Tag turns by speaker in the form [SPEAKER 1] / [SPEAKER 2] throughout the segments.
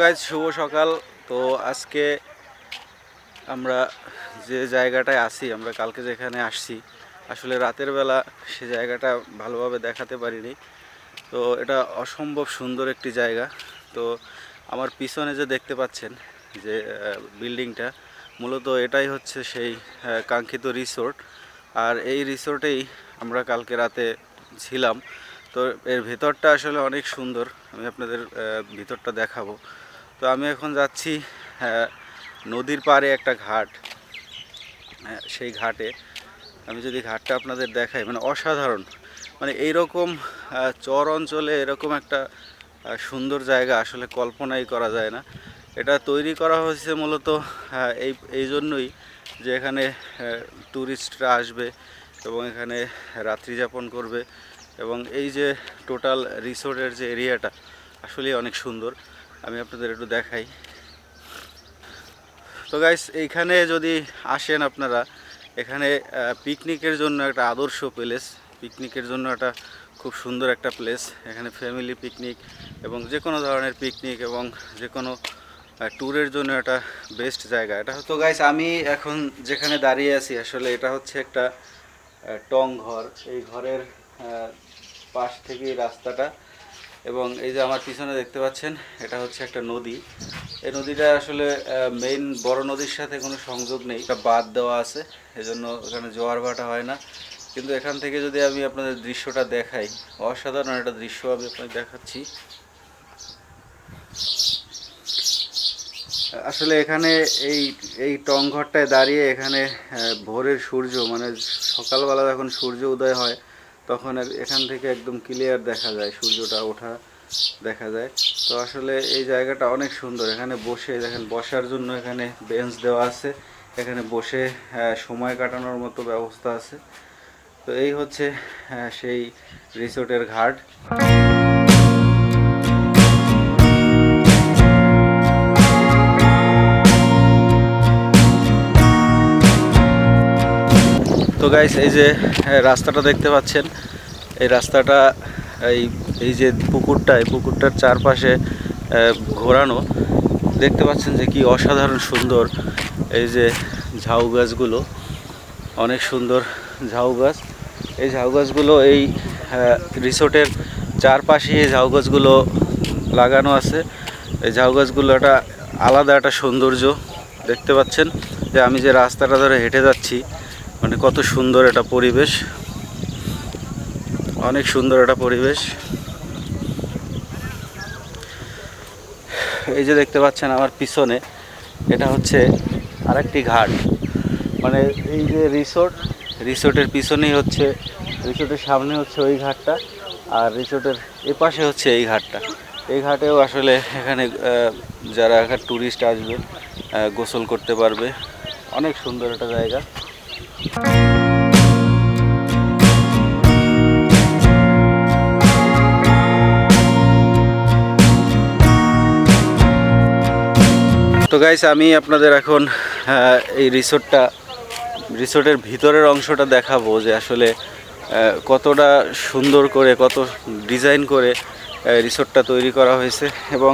[SPEAKER 1] Guys শুভ সকাল। তো আজকে আমরা যে জায়গাটায় আসি আমরা কালকে যেখানে আসছি, আসলে রাতের বেলা সে জায়গাটা ভালোভাবে দেখাতে পারিনি। তো এটা অসম্ভব সুন্দর একটি জায়গা। তো আমার পিছনে যে দেখতে পাচ্ছেন, যে বিল্ডিংটা, মূলত এটাই হচ্ছে সেই কাঙ্ক্ষিত রিসোর্ট আর এই রিসোর্টেই আমরা কালকে রাতে ছিলাম। তো এর ভেতরটা আসলে অনেক সুন্দর। আমি আপনাদের ভিতরটা দেখাবো। তো আমি এখন যাচ্ছি আহ, নদীর পাড়ে একটা ঘাট। হ্যাঁ, সেই ঘাটে। আমি যদি ঘাটটা আপনাদের দেখাই মানে অসাধারণ। মানে এইরকম চর অঞ্চলে এরকম একটা সুন্দর জায়গা আসলে কল্পনাই করা যায় না। এটা তৈরি করা হয়েছে মূলত এই এই জন্যই যে এখানে ট্যুরিস্টরা আসবে এবং এখানে রাত্রি যাপন করবে। এবং এই যে টোটাল রিসোর্টের যে এরিয়াটা আসলেই অনেক সুন্দর। আমি আপনাদের একটু দেখাই। তো গাইস এইখানে যদি আসেন আপনারা, এখানে পিকনিকের জন্য একটা আদর্শ প্লেস পিকনিকের জন্য একটা খুব সুন্দর একটা প্লেস এখানে ফ্যামিলি পিকনিক এবং যে কোনো ধরনের পিকনিক এবং যে কোনো ট্যুরের জন্য একটা বেস্ট জায়গা। এটা তো গাইস আমি এখন যেখানে দাঁড়িয়ে আছি, আসলে এটা হচ্ছে একটা টং ঘর। এই ঘরের পাশ থেকেই রাস্তাটা এবং এই যে আমার পিছনে দেখতে পাচ্ছেন, এটা হচ্ছে একটা নদী। এই নদীটা আসলে মেইন বড় নদীর সাথে কোনো সংযোগ নেই। এটা বাদ দেওয়া আছে, এজন্য এখানে জোয়ার ভাটা হয় না। কিন্তু এখান থেকে যদি আমি আপনাদের দৃশ্যটা দেখাই, অসাধারণ একটা দৃশ্য আমি আপনাকে দেখাচ্ছি। আসলে এখানে এই এই টংঘরটায় দাঁড়িয়ে এখানে ভোরের সূর্য মানে সকালবেলা যখন সূর্য উদয় হয় তখন এখান থেকে একদম ক্লিয়ার দেখা যায়, সূর্যটা ওঠা দেখা যায়। তো আসলে এই জায়গাটা অনেক সুন্দর। এখানে বসে দেখেন, বসার জন্য এখানে বেঞ্চ দেওয়া আছে। এখানে বসে সময় কাটানোর মতো ব্যবস্থা আছে। তো এই হচ্ছে সেই রিসোর্টের ঘাট। গাইস এই যে রাস্তাটা দেখতে পাচ্ছেন। এই রাস্তাটা, এই এই যে পুকুরটা, এই পুকুরটার চারপাশে ঘোরানো। দেখতে পাচ্ছেন যে কি অসাধারণ সুন্দর এই যে ঝাউ গাছগুলো। অনেক সুন্দর ঝাউ গাছ। এই ঝাউ গাছগুলো এই রিসোর্টের চারপাশে এই ঝাউ গাছগুলো লাগানো আছে। এই ঝাউ গাছগুলো একটা আলাদা একটা সৌন্দর্য দেখতে পাচ্ছেন। যে আমি যে রাস্তাটা ধরে হেঁটে যাচ্ছি মানে কত সুন্দর একটা পরিবেশ। অনেক সুন্দর একটা পরিবেশ। এই যে দেখতে পাচ্ছেন আমার পিছনে, এটা হচ্ছে আরেকটি ঘাট। মানে এই যে রিসোর্ট, রিসোর্টের পিছনেই হচ্ছে, রিসোর্টের সামনে হচ্ছে ওই ঘাটটা আর রিসোর্টের এপাশে হচ্ছে এই ঘাটটা। এই ঘাটেও আসলে এখানে যারা ট্যুরিস্ট আসবে গোসল করতে পারবে। অনেক সুন্দর একটা জায়গা। তো গাইস আমি আপনাদের এখন এই রিসোর্টটা রিসোর্টের ভিতরের অংশটা দেখাবো যে আসলে কতটা সুন্দর করে, কত ডিজাইন করে রিসোর্টটা তৈরি করা হয়েছে এবং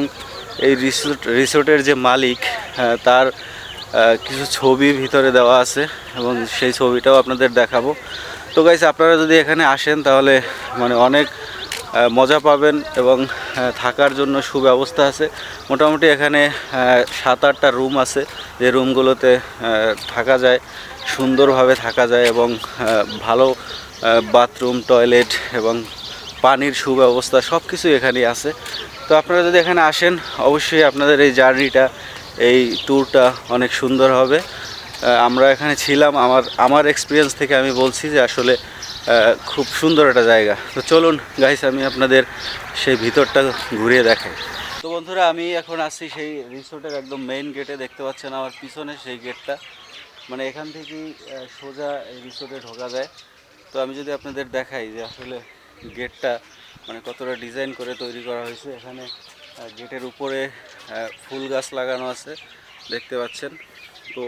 [SPEAKER 1] এই রিসোর্ট রিসোর্টের যে মালিক তার কিছু ছবি ভিতরে দেওয়া আছে এবং সেই ছবিটাও আপনাদের দেখাবো। তো গাইস আপনারা যদি এখানে আসেন তাহলে মানে অনেক মজা পাবেন এবং থাকার জন্য সুব্যবস্থা আছে। মোটামুটি এখানে সাত আটটা রুম আছে। যে রুমগুলোতে থাকা যায়, সুন্দরভাবে থাকা যায় এবং ভালো বাথরুম টয়লেট এবং পানির সুব্যবস্থা সব কিছুই এখানেই আছে। তো আপনারা যদি এখানে আসেন, অবশ্যই আপনাদের এই জার্নিটা এই ট্যুরটা অনেক সুন্দর হবে। আমরা এখানে ছিলাম, আমার আমার এক্সপিরিয়েন্স থেকে আমি বলছি যে আসলে খুব সুন্দর একটা জায়গা। তো চলুন গাইস আমি আপনাদের সেই ভিতরটা ঘুরিয়ে দেখাই। তো বন্ধুরা, আমি এখন আসছি সেই রিসোর্টের একদম মেইন গেটে দেখতে পাচ্ছেন আমার পিছনে সেই গেটটা মানে এখান থেকেই সোজা এই রিসোর্টে ঢোকা যায়। তো আমি যদি আপনাদের দেখাই যে আসলে গেটটা মানে কতটা ডিজাইন করে তৈরি করা হয়েছে। এখানে গেটের উপরে ফুল গাছ লাগানো আছে দেখতে পাচ্ছেন। তো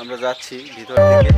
[SPEAKER 1] আমরা যাচ্ছি ভিতর থেকে।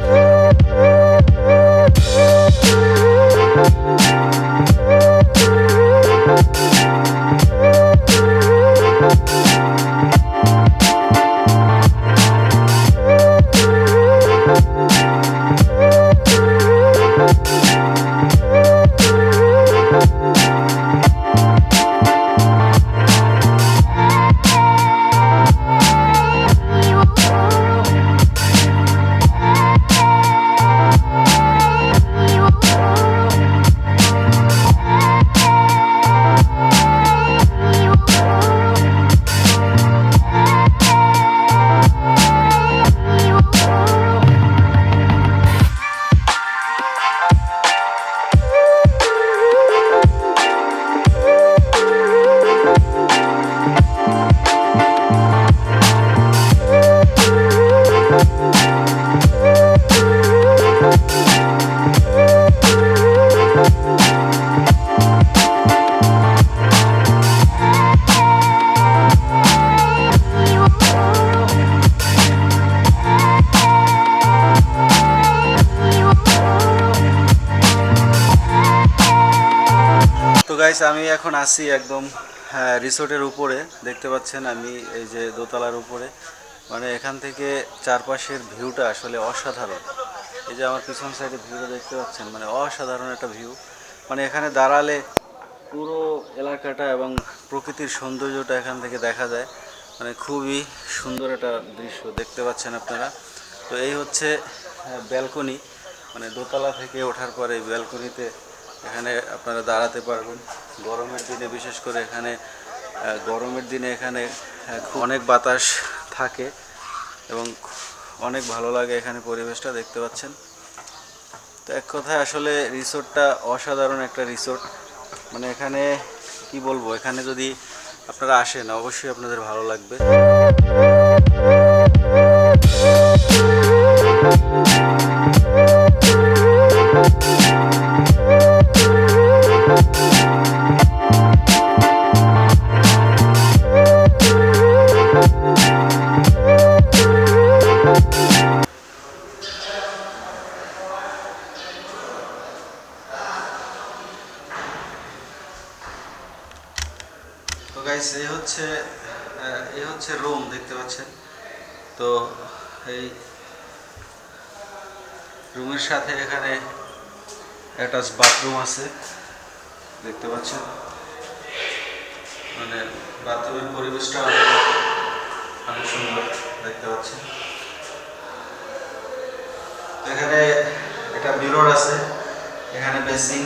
[SPEAKER 1] গাইস আমি এখন আছি একদম হ্যাঁ, রিসোর্টের উপরে। দেখতে পাচ্ছেন আমি এই যে দোতলার উপরে। মানে এখান থেকে চারপাশের ভিউটা আসলে অসাধারণ। এই যে আমার পিছন সাইডে ভিউটা দেখতে পাচ্ছেন মানে অসাধারণ একটা ভিউ। মানে এখানে দাঁড়ালে পুরো এলাকাটা এবং প্রকৃতির সৌন্দর্যটা এখান থেকে দেখা যায়। মানে খুবই সুন্দর একটা দৃশ্য দেখতে পাচ্ছেন আপনারা। তো এই হচ্ছে ব্যালকনি। মানে দোতলা থেকে ওঠার পরে ব্যালকনিতে এখানে আপনারা দাঁড়াতে পারবেন। গরমের দিনে, বিশেষ করে এখানে গরমের দিনে এখানে অনেক বাতাস থাকে এবং অনেক ভালো লাগে এখানে পরিবেশটা, দেখতে পাচ্ছেন। তো এক কথায় আসলে রিসোর্টটা অসাধারণ একটা রিসোর্ট। মানে এখানে, কি বলব, এখানে যদি আপনারা আসেন, অবশ্যই আপনাদের ভালো লাগবে। অ্যাটাচ বাথরুম আছে। দেখতে পাচ্ছেন? মানে বাথরুমের পরিবেশটা অনেক সুন্দর, দেখতে পাচ্ছেন? এখানে একটা মিরর আছে। এখানে বেসিন।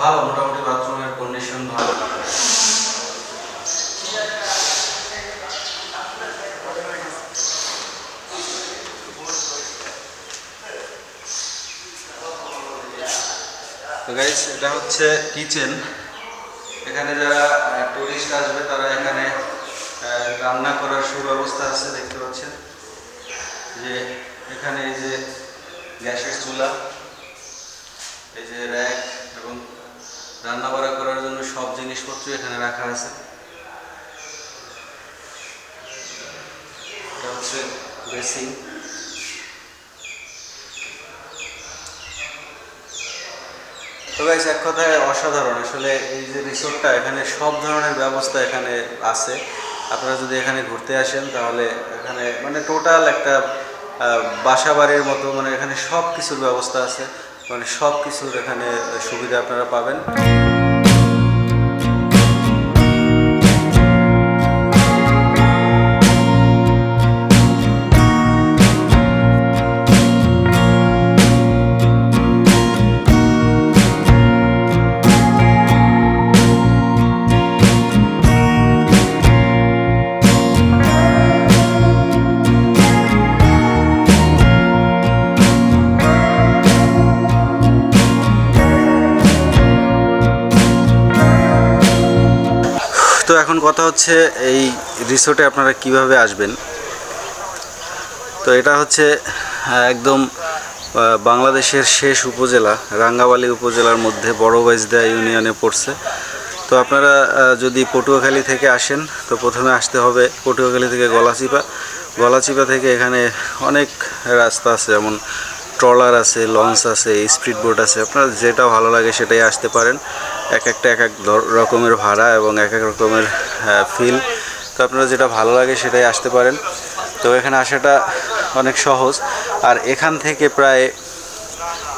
[SPEAKER 1] ভালো, মোটামুটি বাথরুমের কন্ডিশন ভালো। গাইস এটা হচ্ছে কিচেন এখানে যারা টুরিস্ট আসবে, তারা এখানে রান্না করার সুব্যবস্থা আছে, দেখতে পাচ্ছেন। যে এখানে এই যে গ্যাসের চুলা, এই যে র্যাক এবং রান্না বাড়া করার জন্য সব জিনিসপত্র এখানে রাখা আছে। এটা হচ্ছে বেসিং তো গাইস এক কথায় অসাধারণ। আসলে এই যে রিসোর্টটা এখানে সব ধরনের ব্যবস্থা এখানে আছে। আপনারা যদি এখানে ঘুরতে আসেন, তাহলে এখানে মানে টোটাল একটা বাসা বাড়ির মতো মানে এখানে সব কিছুর ব্যবস্থা আছে। মানে সব কিছুর এখানে সুবিধা আপনারা পাবেন। তো এখন কথা হচ্ছে এই রিসোর্টে আপনারা কীভাবে আসবেন? তো এটা হচ্ছে একদম বাংলাদেশের শেষ উপজেলা, রাঙ্গাবালি উপজেলার মধ্যে, বড় বাইজদা ইউনিয়নে পড়ছে। তো আপনারা যদি পটুয়াখালী থেকে আসেন, তো প্রথমে আসতে হবে পটুয়াখালী থেকে গলাচিপা। গলাচিপা থেকে এখানে অনেক রাস্তা আছে, যেমন ট্রলার আছে, লঞ্চ আছে, স্পিড বোট আছে। আপনার যেটা ভালো লাগে সেটাই আসতে পারেন। এক একটা এক এক রকমের ভাড়া এবং এক এক রকমের ফিল তো আপনারা যেটা ভালো লাগে সেটাই আসতে পারেন। তো এখানে আসাটা অনেক সহজ। আর এখান থেকে প্রায়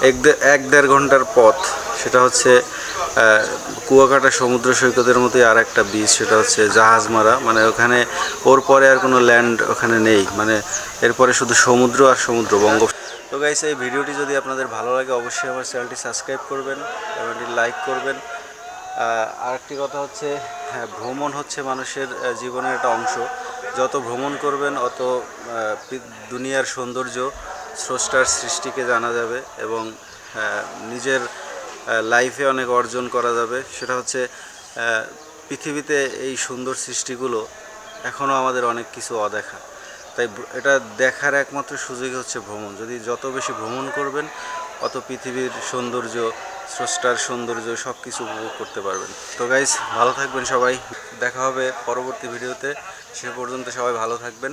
[SPEAKER 1] এক এক দেড় ঘণ্টার পথ। সেটা হচ্ছে কুয়াকাটা সমুদ্র সৈকতের মতোই আর একটা বিচ সেটা হচ্ছে জাহাজমারা। মানে ওখানে ওর পরে আর কোনো ল্যান্ড ওখানে নেই। মানে এরপরে শুধু সমুদ্র আর সমুদ্র বঙ্গ। তো গাইস এই ভিডিওটি যদি আপনাদের ভালো লাগে, অবশ্যই আমার চ্যানেলটি সাবস্ক্রাইব করবেন এবং লাইক করবেন। আরেকটি কথা হচ্ছে হ্যাঁ ভ্রমণ হচ্ছে মানুষের জীবনের একটা অংশ। যত ভ্রমণ করবেন, অত দুনিয়ার সৌন্দর্য স্রষ্টার সৃষ্টিকে জানা যাবে এবং নিজের লাইফে অনেক অর্জন করা যাবে। সেটা হচ্ছে পৃথিবীতে এই সুন্দর সৃষ্টিগুলো এখনও আমাদের অনেক কিছু অদেখা। তাই এটা দেখার একমাত্র সুযোগ হচ্ছে ভ্রমণ। যদি যত বেশি ভ্রমণ করবেন, অত পৃথিবীর সৌন্দর্য স্রষ্টার সৌন্দর্য সব কিছু উপভোগ করতে পারবেন। তো গাইজ ভালো থাকবেন সবাই। দেখা হবে পরবর্তী ভিডিওতে। সে পর্যন্ত সবাই ভালো থাকবেন।